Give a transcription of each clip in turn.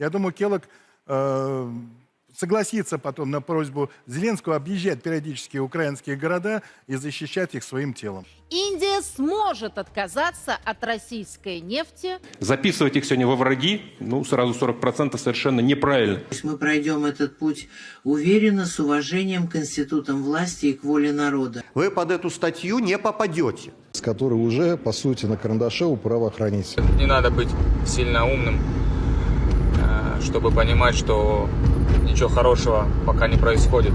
Я думаю, Келлог э, согласится потом на просьбу Зеленского объезжать периодически украинские города и защищать их своим телом. Индия сможет отказаться от российской нефти. Записывать их сегодня во враги, ну, сразу 40% совершенно неправильно. То есть мы пройдем этот путь уверенно, с уважением к институтам власти и к воле народа. Вы под эту статью не попадете. с которой уже, по сути, на карандаше у правоохранителей. Не надо быть сильно умным, чтобы понимать, что ничего хорошего пока не происходит.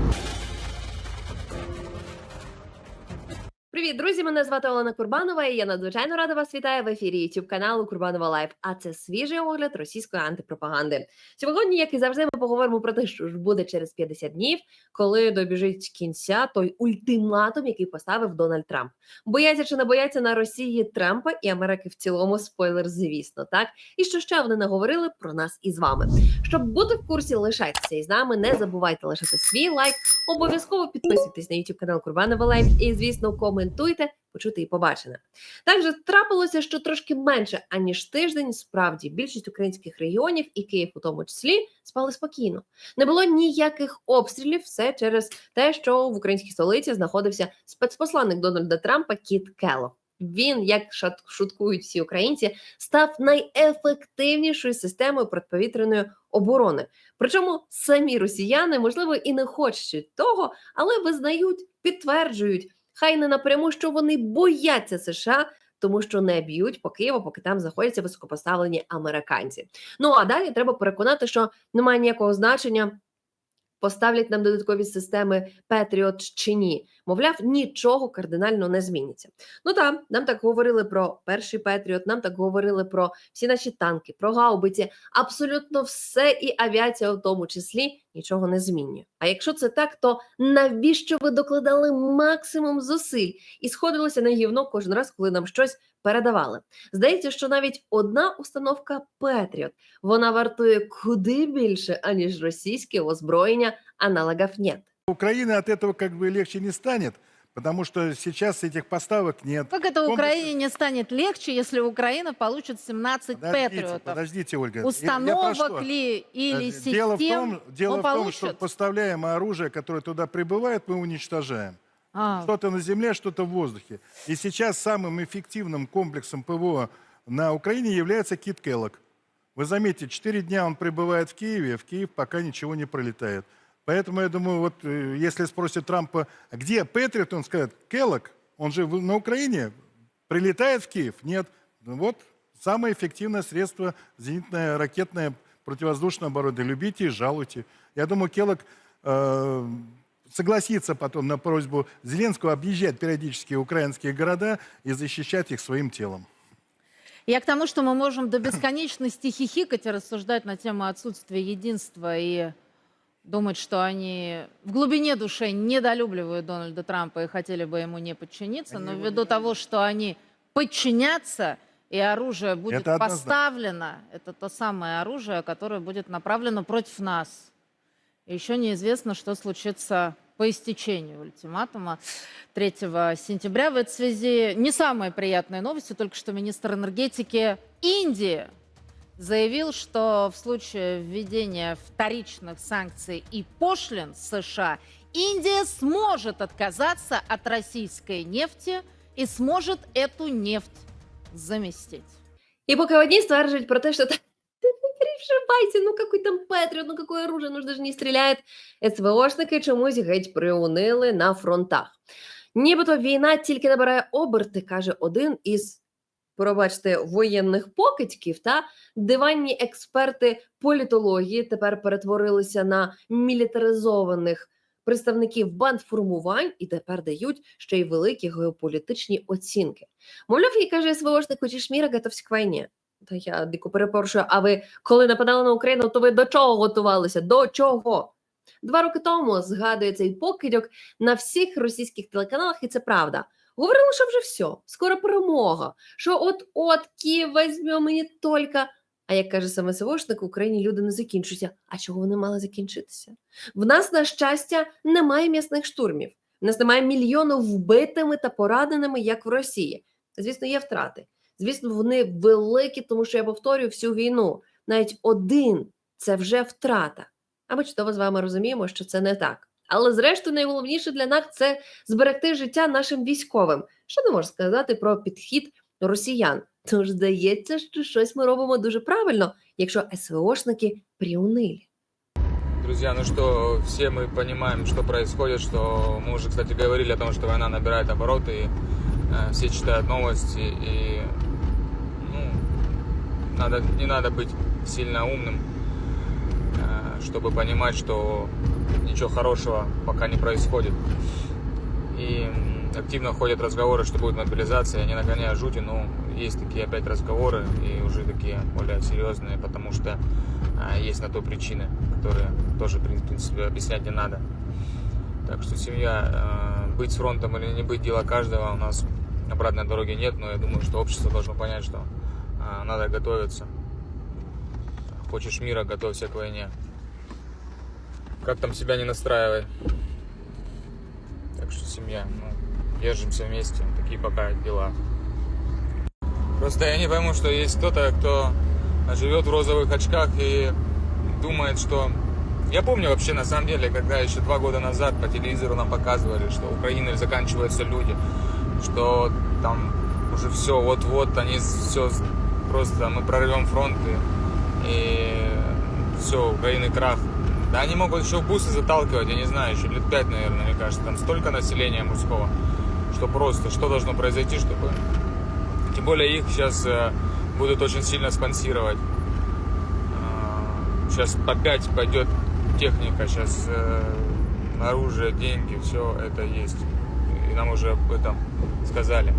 Мене звати Олена Курбанова, і я надзвичайно рада вас вітаю в ефірі youtube каналу Курбанова Лайв. А це свіжий огляд російської антипропаганди. Сьогодні, як і завжди, ми поговоримо про те, що ж буде через 50 днів, коли добіжить кінця той ультиматум, який поставив Дональд Трамп. Бояться чи не бояться на Росії Трампа і Америки в цілому. Спойлер, звісно, так і що ще вони наговорили про нас із вами. Щоб бути в курсі, лишайтеся із нами. Не забувайте лишати свій лайк. Обов'язково підписуйтесь на YouTube канал Курбанова Лайв і, звісно, коментуйте, почути і побачене. Також трапилося, що трошки менше аніж тиждень. Справді більшість українських регіонів і Київ у тому числі спали спокійно. Не було ніяких обстрілів. Все через те, що в українській столиці знаходився спецпосланник Дональда Трампа Кіт Келло. Він, як шуткують всі українці, став найефективнішою системою протиповітряної оборони. Причому самі росіяни, можливо, і не хочуть того, але визнають, підтверджують, хай не напряму, що вони бояться США, тому що не б'ють по Києву, поки там знаходяться високопоставлені американці. Ну а далі треба переконати, що немає ніякого значення. Поставлять нам додаткові системи Петріот чи ні. Мовляв, нічого кардинально не зміниться. Ну так, нам так говорили про перший Петріот, нам так говорили про всі наші танки, про гаубиці. Абсолютно все і авіація в тому числі нічого не змінює. А якщо це так, то навіщо ви докладали максимум зусиль і сходилися на гівно кожен раз, коли нам щось передавали? Здається, що навіть одна установка Петріот вона вартує куди більше, аніж російське озброєння аналогів нет. Украина от этого как бы легче не станет, потому что сейчас этих поставок нет. Как это Комплексы- Украине не станет легче, если Украина получит 17 Подождите, патриотов? подождите, Ольга. Я- я про Установок что? ли или Э, систем Дело в том, дело ну, в том, что получат? поставляемое оружие, которое туда прибывает, мы уничтожаем. А, Что-то на земле, что-то в воздухе. И сейчас самым эффективным комплексом ПВО на Украине является Кит Келлог. Вы заметите, четыре дня он пребывает в Киеве, в Киев пока ничего не пролетает. Поэтому я думаю, вот э, если спросит Трампа, «А где Патриот, он скажет, Келлог, он же на Украине, прилетает в Киев? Нет. Вот самое эффективное средство зенитное, ракетное, противовоздушное оборудование. Любите и жалуйте. Я думаю, Келлог э, согласится потом на просьбу Зеленского объезжать периодически украинские города и защищать их своим телом. Я к тому, что мы можем до бесконечности хихикать и рассуждать на тему отсутствия единства и думать, что они в глубине души недолюбливают Дональда Трампа и хотели бы ему не подчиниться, Они но ввиду не того, что они подчинятся, и оружие будет Это поставлено, это то самое оружие, которое будет направлено против нас. И еще неизвестно, что случится по истечению ультиматума 3 сентября. В этой связи не самые приятные новости. Только что министр энергетики Индии заявил, что в случае введения вторичных санкций и пошлин с США Индия сможет отказаться от российской нефти и сможет эту нефть заместить. І поки одні стверджують про те, що «Та ти не переживайте, ну какой там Петріот, ну какое оружие, ну ж не стріляють. СВОшники чомусь геть приунили на фронтах. Нібито війна тільки набирає оберти, каже один із, пробачте, воєнних покидьків, та диванні експерти політології тепер перетворилися на мілітаризованих представників бандформувань і тепер дають ще й великі геополітичні оцінки. Мовляв, і каже СВОшник, хочеш міра, готовся к війні. Та я дико перепрошую, а ви коли нападали на Україну, то ви до чого готувалися? До чого? Два роки тому згадує цей покидьок на всіх російських телеканалах, і це правда. Говорили, що вже все, скоро перемога. Що от-от Київ візьмемо не тільки. А як каже саме СВОшник, в Україні люди не закінчуються. А чого вони мали закінчитися? В нас, на щастя, немає м'ясних штурмів. В нас немає мільйону вбитими та пораненими, як в Росії. Звісно, є втрати. Звісно, вони великі, тому що я повторюю всю війну. Навіть один це вже втрата. А ми чудово з вами розуміємо, що це не так. Але зрештою, найголовніше для нас це зберегти життя нашим військовим. Що не можна сказати про підхід росіян? Тож здається, що щось ми робимо дуже правильно, якщо СВОшники приунилі. Друзья, ну что, все мы понимаем, что происходит, что мы уже, кстати, говорили о том, что война набирает обороты, и э, все читают новости, и ну, надо, не надо быть сильно умным, э, чтобы понимать, что ничего хорошего пока не происходит. И активно ходят разговоры, что будет мобилизация, я не нагоняю жути, но есть такие опять разговоры, и уже такие более серьезные, потому что а, есть на то причины, которые тоже, в принципе, объяснять не надо. Так что семья, э, быть с фронтом или не быть, дело каждого. У нас обратной дороги нет, но я думаю, что общество должно понять, что надо готовиться. Хочешь мира, готовься к войне. Как там себя не настраивай. Так что семья, ну, держимся вместе. Такие пока дела. Просто я не пойму, что есть кто-то, кто живет в розовых очках и думает, что... Я помню вообще, на самом деле, когда еще два года назад по телевизору нам показывали, что Украины заканчиваются люди, что там уже все, вот-вот, они все, просто мы прорвем фронты, и все, Украины крах. Да они могут еще бусы заталкивать, я не знаю, еще лет пять, наверное, мне кажется, там столько населения мужского, что просто, что должно произойти, чтобы... Тем более их сейчас э, будут очень сильно спонсировать. А, Сейчас опять пойдет техника, сейчас оружие, деньги, все это есть. И нам уже об этом сказали.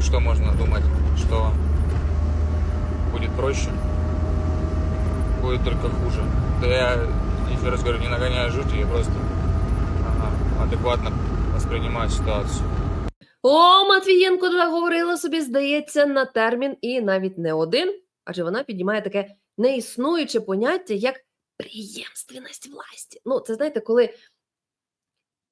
Ну что можно думать, что будет проще, будет только хуже. Да я еще раз говорю, не нагоняю жути, я просто ага, адекватно воспринимаю ситуацию. О, Матвієнко говорила собі, здається, на термін і навіть не один, адже вона піднімає таке неіснуюче поняття, як приємственність власті. Ну, це знаєте, коли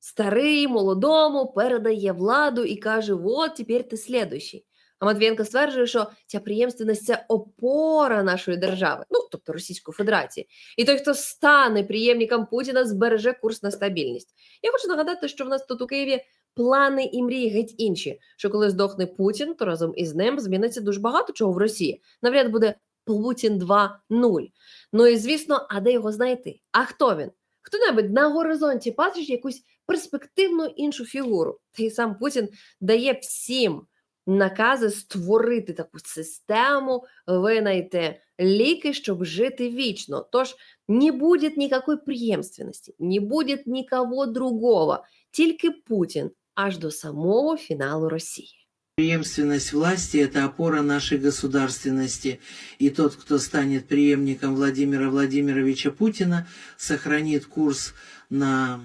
старий молодому передає владу і каже: от тепер ти слідуючий. А Матвієнко стверджує, що ця приємственність це опора нашої держави, ну тобто Російської Федерації. І той, хто стане приємником Путіна, збереже курс на стабільність. Я хочу нагадати, що в нас тут у Києві плани і мрії геть інші. Що коли здохне Путін, то разом із ним зміниться дуже багато чого в Росії. Навряд буде Путін 2.0. Ну і звісно, а де його знайти? А хто він? Хто-небудь на горизонті бачить якусь перспективну іншу фігуру. Та й сам Путін дає всім накази створити таку систему, винайти ліки, щоб жити вічно. Тож не буде ніякої приємственності, не буде нікого другого, тільки Путін аж до самого фіналу Росії. Преемственность власти – это опора нашей государственности, и тот, кто станет преемником Владимира Владимировича Путина, сохранит курс на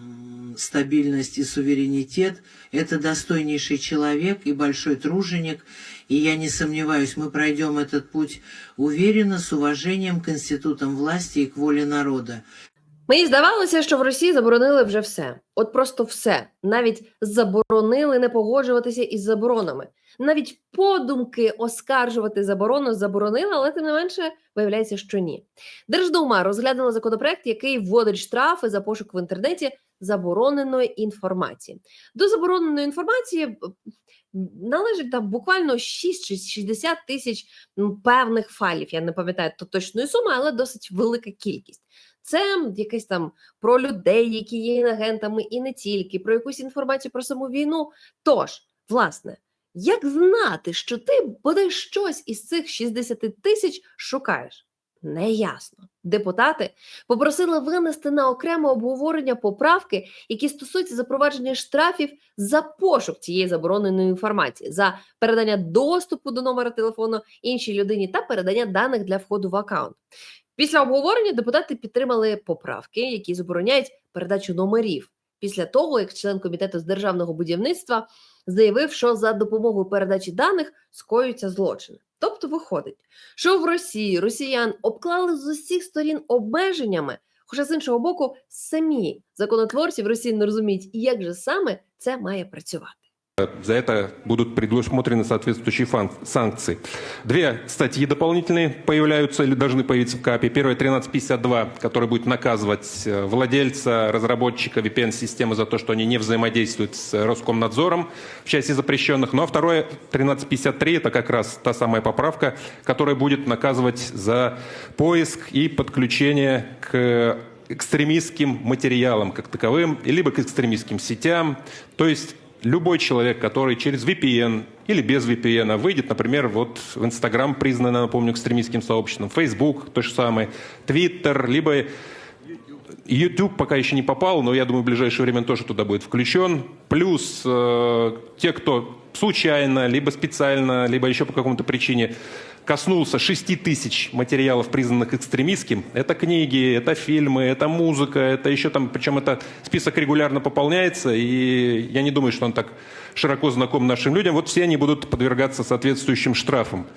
стабильность и суверенитет. Это достойнейший человек и большой труженик, и я не сомневаюсь, мы пройдем этот путь уверенно, с уважением к институтам власти и к воле народа. Мені здавалося, що в Росії заборонили вже все. От просто все. Навіть заборонили не погоджуватися із заборонами. Навіть подумки оскаржувати заборону заборонили, але тим не менше виявляється, що ні. Держдума розглянула законопроект, який вводить штрафи за пошук в інтернеті забороненої інформації. До забороненої інформації е, належить там буквально 6 чи 60 тисяч певних файлів. Я не пам'ятаю то точної суми, але досить велика кількість. Це якесь там про людей, які є інагентами, і не тільки, про якусь інформацію про саму війну. Тож, власне, як знати, що ти бодай щось із цих 60 тисяч шукаєш? Неясно. Депутати попросили винести на окреме обговорення поправки, які стосуються запровадження штрафів за пошук цієї забороненої інформації, за передання доступу до номера телефону іншій людині та передання даних для входу в аккаунт. Після обговорення депутати підтримали поправки, які забороняють передачу номерів. Після того, як член комітету з державного будівництва заявив, що за допомогою передачі даних скоюються злочини. Тобто виходить, що в Росії росіян обклали з усіх сторін обмеженнями, хоча з іншого боку, самі законотворці в Росії не розуміють, як же саме це має працювати. За это будут предусмотрены соответствующие санкции. Две статьи дополнительные появляются или должны появиться в КАПе. Первая 1352, который будет наказывать э, владельца, разработчика VPN-системы за то, что они не взаимодействуют с Роскомнадзором в части запрещенных. Ну а второе 1353, это как раз та самая поправка, которая будет наказывать за поиск и подключение к экстремистским материалам как таковым, либо к экстремистским сетям. То есть любой человек, который через VPN или без VPN выйдет, например, вот в Инстаграм признано, напомню, экстремистским сообществом, Facebook то же самое, Twitter, либо YouTube пока еще не попал, но я думаю, в ближайшее время тоже туда будет включен. Плюс э, те, кто случайно, либо специально, либо еще по какому-то причине коснулся 6 тысяч материалов, признанных экстремистским. Это книги, это фильмы, это музыка, это еще там, причем это список регулярно пополняется, и я не думаю, что он так широко знаком нашим людям. Вот все они будут подвергаться соответствующим штрафам.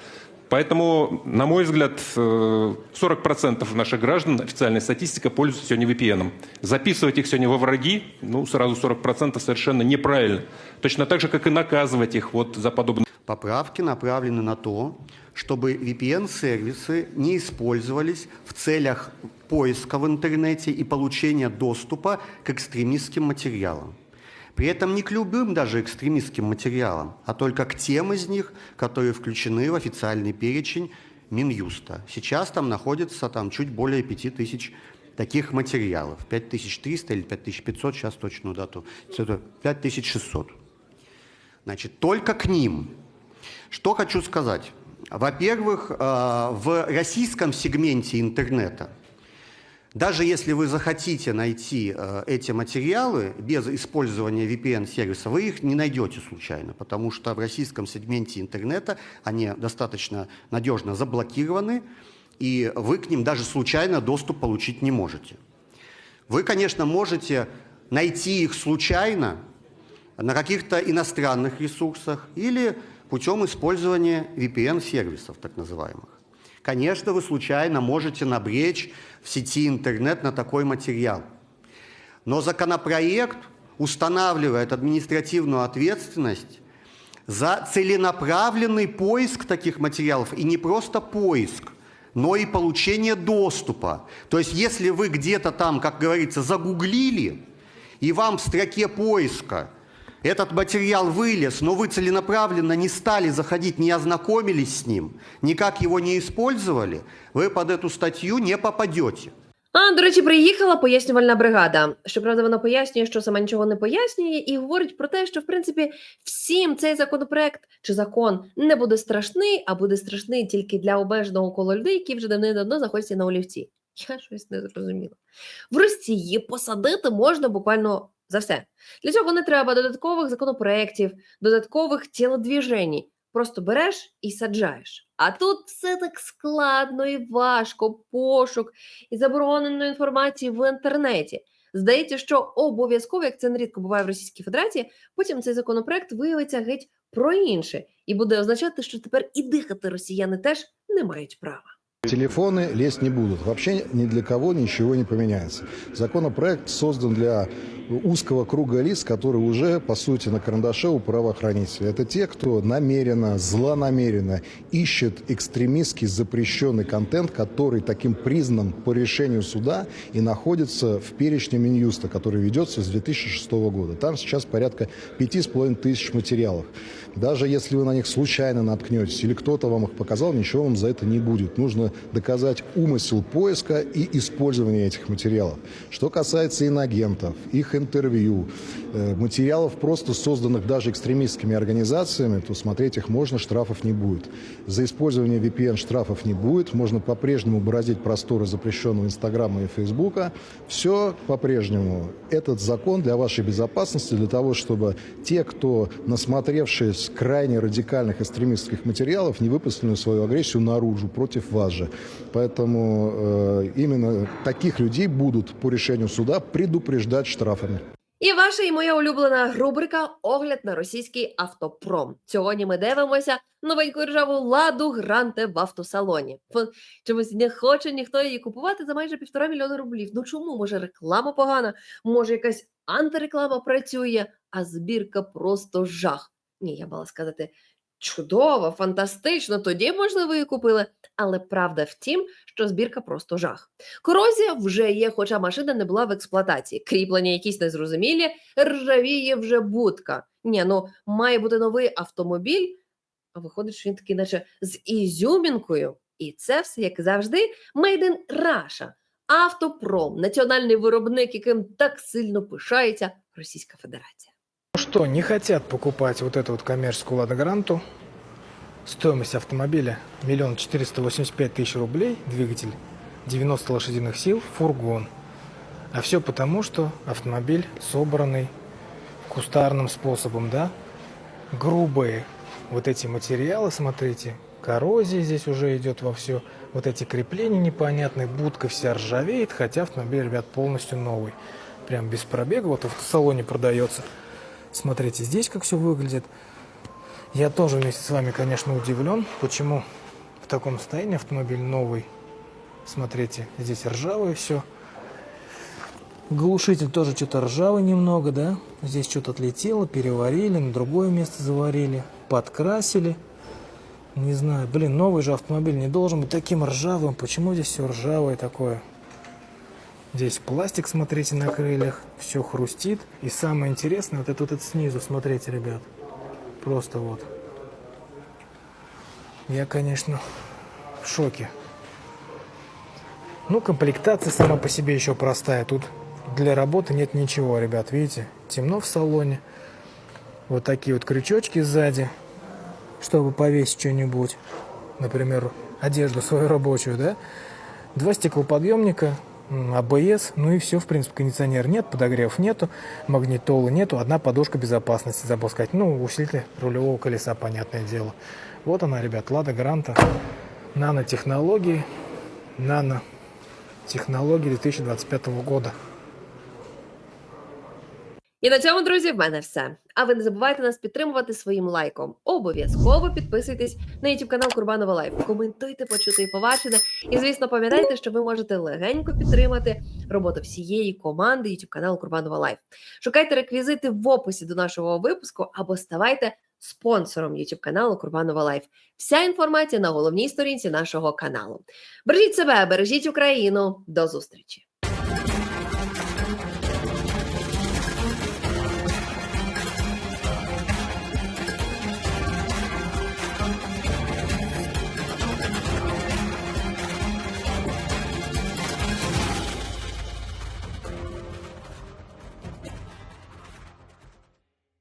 Поэтому, на мой взгляд, э, 40% наших граждан, официальная статистика, пользуются сегодня VPN. Записывать их сегодня во враги, ну, сразу 40% совершенно неправильно. Точно так же, как и наказывать их вот за подобные Поправки направлены на то, чтобы VPN-сервисы не использовались в целях поиска в интернете и получения доступа к экстремистским материалам. При этом не к любым даже экстремистским материалам, а только к тем из них, которые включены в официальный перечень Минюста. Сейчас там находится там, чуть более 5000 таких материалов. 5300 или 5500, сейчас точную дату. Это 5600. Значит, только к ним. Что хочу сказать. Во-первых, э, в российском сегменте интернета, даже если вы захотите найти э, эти материалы без использования VPN-сервиса, вы их не найдете случайно, потому что в российском сегменте интернета они достаточно надежно заблокированы, и вы к ним даже случайно доступ получить не можете. Вы, конечно, можете найти их случайно на каких-то иностранных ресурсах или путем использования VPN-сервисов, так называемых. Конечно, вы случайно можете набречь в сети интернет на такой материал. Но законопроект устанавливает административную ответственность за целенаправленный поиск таких материалов. И не просто поиск, но и получение доступа. То есть если вы где-то там, как говорится, загуглили, и вам в строке поиска этот материал вылез, но вы целенаправленно не стали заходить, не ознакомились с ним, никак его не использовали, вы под эту статью не попадете. А, до речі, приїхала пояснювальна бригада. Щоправда, вона пояснює, що сама нічого не пояснює, і говорить про те, що в принципі всім цей законопроект чи закон не буде страшний, а буде страшний тільки для обмеженого кола людей, які вже давним-давно знаходяться на олівці. Я щось не зрозуміла. В Росії посадити можна буквально за все. Для цього не треба додаткових законопроєктів, додаткових тілодвіжень. Просто береш і саджаєш. А тут все так складно і важко, пошук і забороненої інформації в інтернеті. Здається, що обов'язково, як це нерідко буває в Російській Федерації, потім цей законопроект виявиться геть про інше і буде означати, що тепер і дихати росіяни теж не мають права. Телефоны лезть не будут. Вообще ни для кого ничего не поменяется. Законопроект создан для узкого круга лиц, которые уже, по сути, на карандаше у правоохранителей. Это те, кто намеренно, злонамеренно ищет экстремистский запрещенный контент, который таким признан по решению суда и находится в перечне Минюста, который ведется с 2006 года. Там сейчас порядка 5,5 тысяч материалов. Даже если вы на них случайно наткнетесь или кто-то вам их показал, ничего вам за это не будет. Нужно доказать умысел поиска и использования этих материалов. Что касается инагентов, их интервью, э, материалов, просто созданных даже экстремистскими организациями, то смотреть их можно, штрафов не будет. За использование VPN штрафов не будет. Можно по-прежнему бороздить просторы запрещенного Инстаграма и Фейсбука. Все по-прежнему. Этот закон для вашей безопасности, для того, чтобы те, кто, насмотревшись крайне радикальных экстремистских материалов, не выпустили свою агрессию наружу против вас же. Поэтому э, именно таких людей будут по решению суда предупреждать штрафами. І ваша і моя улюблена рубрика Огляд на російський автопром. Сьогодні ми дивимося новеньку ржаву ладу гранте в автосалоні. Чомусь не хоче ніхто її купувати за майже півтора мільйона рублів. Ну чому? Може, реклама погана, може, якась антиреклама працює. а збірка просто жах. Ні, я мала сказати чудово, фантастично, тоді, можливо, і купили. Але правда в тім, що збірка просто жах. Корозія вже є, хоча машина не була в експлуатації. Кріплення якісь незрозумілі, ржавіє вже будка. Ні, ну має бути новий автомобіль, а виходить, що він такий, наче з ізюмінкою. І це все, як завжди, Made in Russia. Автопром, національний виробник, яким так сильно пишається Російська Федерація. Что, не хотят покупать вот эту вот коммерческую «Ладо Гранту». Стоимость автомобиля миллион четыреста восемьдесят пять тысяч рублей, двигатель 90 лошадиных сил, фургон. А все потому, что автомобиль собранный кустарным способом, да? Грубые вот эти материалы, смотрите, коррозия здесь уже идет во все. Вот эти крепления непонятные, будка вся ржавеет, хотя автомобиль, ребят, полностью новый. Прям без пробега, вот в салоне продается. Смотрите, здесь как все выглядит. Я тоже вместе с вами, конечно, удивлен, почему в таком состоянии автомобиль новый. Смотрите, здесь ржавое все. Глушитель тоже что-то ржавый немного, да? Здесь что-то отлетело, переварили, на другое место заварили, подкрасили. Не знаю, блин, новый же автомобиль не должен быть таким ржавым. Почему здесь все ржавое такое? Здесь пластик, смотрите, на крыльях, все хрустит. И самое интересное, вот это вот это снизу, смотрите, ребят. Просто вот. Я, конечно, в шоке. Ну, комплектация сама по себе еще простая. Тут для работы нет ничего, ребят. Видите, темно в салоне. Вот такие вот крючочки сзади, чтобы повесить что-нибудь. Например, одежду свою рабочую, да? Два стеклоподъемника, АБС, ну и все, в принципе, кондиционер нет, подогрев нету, магнитолы нету, одна подушка безопасности, забыл сказать, ну, усилитель рулевого колеса, понятное дело. Вот она, ребят, Лада Гранта, нанотехнологии, нанотехнологии 2025 года. І на цьому, друзі, в мене все. А ви не забувайте нас підтримувати своїм лайком. Обов'язково підписуйтесь на YouTube канал Курбанова Лайф. Коментуйте, почути і побачене. І звісно, пам'ятайте, що ви можете легенько підтримати роботу всієї команди YouTube каналу Курбанова Лайф. Шукайте реквізити в описі до нашого випуску або ставайте спонсором YouTube каналу Курбанова Лайф. Вся інформація на головній сторінці нашого каналу. Бережіть себе, бережіть Україну. До зустрічі!